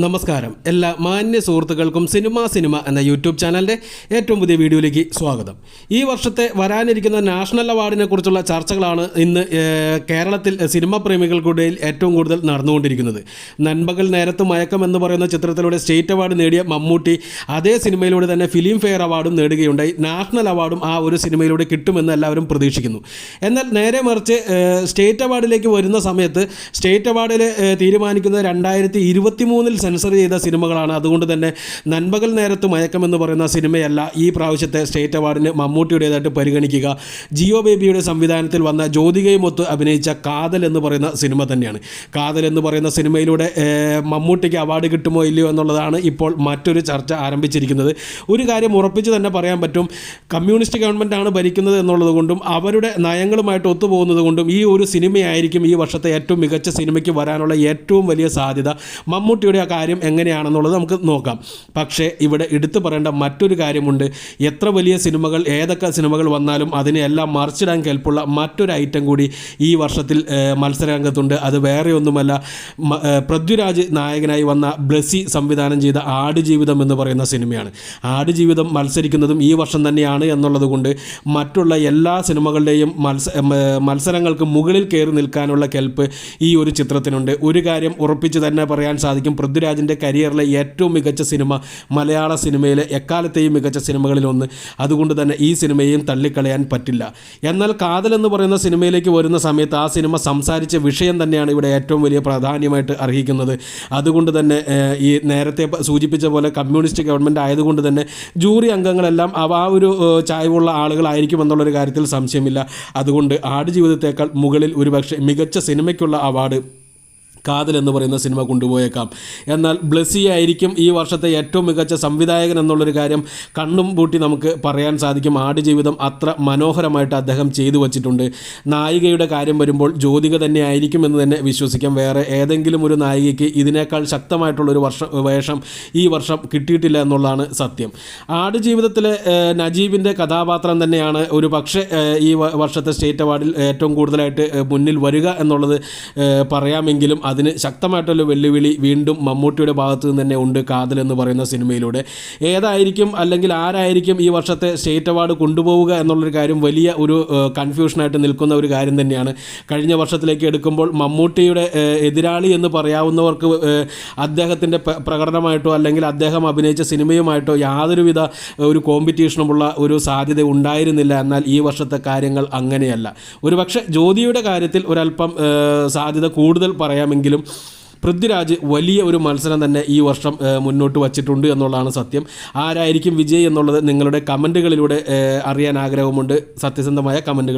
നമസ്കാരം. എല്ലാ മാന്യ സുഹൃത്തുക്കൾക്കും സിനിമ സിനിമ എന്ന യൂട്യൂബ് ചാനലിന്റെ ഏറ്റവും പുതിയ വീഡിയോയിലേക്ക് സ്വാഗതം. ഈ വർഷത്തെ വരാനിരിക്കുന്ന നാഷണൽ അവാർഡിനെ കുറിച്ചുള്ള ചർച്ചകളാണ് ഇന്ന് കേരളത്തിൽ സിനിമാ പ്രേമികൾക്കിടയിൽ ഏറ്റവും കൂടുതൽ നടന്നുകൊണ്ടിരിക്കുന്നത്. നൻപകൽ നേരത്ത് മയക്കം എന്ന് പറയുന്ന ചിത്രത്തിലൂടെ സ്റ്റേറ്റ് അവാർഡ് നേടിയ മമ്മൂട്ടി അതേ സിനിമയിലൂടെ തന്നെ ഫിലിം ഫെയർ അവാർഡും നേടുകയുണ്ടായി. നാഷണൽ അവാർഡും ആ ഒരു സിനിമയിലൂടെ കിട്ടുമെന്ന് എല്ലാവരും പ്രതീക്ഷിക്കുന്നു. എന്നാൽ നേരെ മറിച്ച് സ്റ്റേറ്റ് അവാർഡിലേക്ക് വരുന്ന സമയത്ത് സ്റ്റേറ്റ് അവാർഡിൽ തീരുമാനിക്കുന്ന രണ്ടായിരത്തി സെൻസർ ചെയ്ത സിനിമകളാണ്. അതുകൊണ്ട് തന്നെ നന്മകൾ നേരത്ത് മയക്കമെന്ന് പറയുന്ന സിനിമയല്ല ഈ പ്രാവശ്യത്തെ സ്റ്റേറ്റ് അവാർഡിന് മമ്മൂട്ടിയുടേതായിട്ട് പരിഗണിക്കുക. ജിയോ ബേബിയുടെ സംവിധാനത്തിൽ വന്ന ജ്യോതികയുമൊത്ത് അഭിനയിച്ച കാതൽ എന്ന് പറയുന്ന സിനിമ തന്നെയാണ്. കാതൽ എന്ന് പറയുന്ന സിനിമയിലൂടെ മമ്മൂട്ടിക്ക് അവാർഡ് കിട്ടുമോ ഇല്ലയോ എന്നുള്ളതാണ് ഇപ്പോൾ മറ്റൊരു ചർച്ച ആരംഭിച്ചിരിക്കുന്നത്. ഒരു കാര്യം ഉറപ്പിച്ച് തന്നെ പറയാൻ പറ്റും. കമ്മ്യൂണിസ്റ്റ് ഗവൺമെന്റാണ് ഭരിക്കുന്നത് എന്നുള്ളത് കൊണ്ടും അവരുടെ നയങ്ങളുമായിട്ട് ഒത്തുപോകുന്നത് കൊണ്ടും ഈ ഒരു സിനിമയായിരിക്കും ഈ വർഷത്തെ ഏറ്റവും മികച്ച സിനിമയ്ക്ക് വരാനുള്ള ഏറ്റവും വലിയ സാധ്യത മമ്മൂട്ടിയുടെ ആ കാര്യം എങ്ങനെയാണെന്നുള്ളത് നമുക്ക് നോക്കാം. പക്ഷേ ഇവിടെ എടുത്തു പറയേണ്ട മറ്റൊരു കാര്യമുണ്ട്. എത്ര വലിയ സിനിമകൾ ഏതൊക്കെ സിനിമകൾ വന്നാലും അതിനെല്ലാം മറിച്ചിടാൻ കേൾപ്പുള്ള മറ്റൊരു ഐറ്റം കൂടി ഈ വർഷത്തിൽ മത്സരരംഗത്തുണ്ട്. അത് വേറെ ഒന്നുമല്ല പൃഥ്വിരാജ് നായകനായി വന്ന ബ്ലസി സംവിധാനം ചെയ്ത ആടുജീവിതം എന്ന് പറയുന്ന സിനിമയാണ്. ആടുജീവിതം മത്സരിക്കുന്നതും ഈ വർഷം തന്നെയാണ് എന്നുള്ളത് കൊണ്ട് മറ്റുള്ള എല്ലാ സിനിമകളുടെയും മത്സ മത്സരങ്ങൾക്ക് മുകളിൽ കയറി നിൽക്കാനുള്ള കെൽപ്പ് ഈ ഒരു ചിത്രത്തിനുണ്ട്. ഒരു കാര്യം ഉറപ്പിച്ച് തന്നെ പറയാൻ സാധിക്കും പൃഥ്വിരാജിന്റെ കരിയറിലെ ഏറ്റവും മികച്ച സിനിമ മലയാള സിനിമയിലെ എക്കാലത്തെയും മികച്ച സിനിമകളിലൊന്ന്. അതുകൊണ്ട് തന്നെ ഈ സിനിമയെയും തള്ളിക്കളയാൻ പറ്റില്ല. എന്നാൽ കാതൽ എന്ന് പറയുന്ന സിനിമയിലേക്ക് വരുന്ന സമയത്ത് ആ സിനിമ സംസാരിച്ച വിഷയം തന്നെയാണ് ഇവിടെ ഏറ്റവും വലിയ പ്രാധാന്യമായിട്ട് അർഹിക്കുന്നത്. അതുകൊണ്ട് തന്നെ ഈ നേരത്തെ സൂചിപ്പിച്ച പോലെ കമ്മ്യൂണിസ്റ്റ് ഗവൺമെന്റ് ആയതുകൊണ്ട് തന്നെ ജൂറി അംഗങ്ങളെല്ലാം അവ ആ ഒരു ചായ്വുള്ള ആളുകളായിരിക്കും എന്നുള്ളൊരു കാര്യത്തിൽ സംശയമില്ല. അതുകൊണ്ട് ആടുജീവിതത്തേക്കാൾ മുകളിൽ ഒരുപക്ഷെ മികച്ച സിനിമയ്ക്കുള്ള അവാർഡ് കാതൽ എന്ന് പറയുന്ന സിനിമ കൊണ്ടുപോയേക്കാം. എന്നാൽ ബ്ലസ്സി ആയിരിക്കും ഈ വർഷത്തെ ഏറ്റവും മികച്ച സംവിധായകൻ എന്നുള്ളൊരു കാര്യം കണ്ണും പൂട്ടി നമുക്ക് പറയാൻ സാധിക്കും. ആടുജീവിതം അത്ര മനോഹരമായിട്ട് അദ്ദേഹം ചെയ്തു വച്ചിട്ടുണ്ട്. നായികയുടെ കാര്യം വരുമ്പോൾ ജ്യോതിക തന്നെ ആയിരിക്കും എന്ന് തന്നെ വിശ്വസിക്കാം. വേറെ ഏതെങ്കിലും ഒരു നായികയ്ക്ക് ഇതിനേക്കാൾ ശക്തമായിട്ടുള്ളൊരു വർഷം വേഷം ഈ വർഷം കിട്ടിയിട്ടില്ല എന്നുള്ളതാണ് സത്യം. ആടുജീവിതത്തിലെ നജീബിന്റെ കഥാപാത്രം തന്നെയാണ് ഒരു പക്ഷേ ഈ വർഷത്തെ സ്റ്റേറ്റ് അവാർഡിൽ ഏറ്റവും കൂടുതലായിട്ട് മുന്നിൽ വരിക എന്നുള്ളത് പറയാമെങ്കിലും അതിന് ശക്തമായിട്ടുള്ള വെല്ലുവിളി വീണ്ടും മമ്മൂട്ടിയുടെ ഭാഗത്തു നിന്ന് തന്നെ ഉണ്ട് കാതൽ എന്ന് പറയുന്ന സിനിമയിലൂടെ. ഏതായിരിക്കും അല്ലെങ്കിൽ ആരായിരിക്കും ഈ വർഷത്തെ സ്റ്റേറ്റ് അവാർഡ് കൊണ്ടുപോവുക എന്നുള്ളൊരു കാര്യം വലിയ ഒരു കൺഫ്യൂഷനായിട്ട് നിൽക്കുന്ന ഒരു കാര്യം തന്നെയാണ്. കഴിഞ്ഞ വർഷത്തിലേക്ക് എടുക്കുമ്പോൾ മമ്മൂട്ടിയുടെ എതിരാളി എന്ന് പറയാവുന്നവർക്ക് അദ്ദേഹത്തിന്റെ പ്രകടനമായിട്ടോ അല്ലെങ്കിൽ അദ്ദേഹം അഭിനയിച്ച സിനിമയുമായിട്ടോ യാതൊരുവിധ ഒരു കോമ്പറ്റീഷനുമുള്ള ഒരു സാധ്യത ഉണ്ടായിരുന്നില്ല. എന്നാൽ ഈ വർഷത്തെ കാര്യങ്ങൾ അങ്ങനെയല്ല. ഒരു പക്ഷേ ജ്യോതിയുടെ കാര്യത്തിൽ ഒരല്പം സാധ്യത കൂടുതൽ പറയാമെങ്കിലും പൃഥ്വിരാജ് വലിയ ഒരു മത്സരം തന്നെ ഈ വർഷം മുന്നോട്ട് വച്ചിട്ടുണ്ട് എന്നുള്ളതാണ് സത്യം. ആരായിരിക്കും വിജയ് എന്നുള്ളത് നിങ്ങളുടെ കമന്റുകളിലൂടെ അറിയാൻ ആഗ്രഹമുണ്ട്. സത്യസന്ധമായ കമന്റുകൾ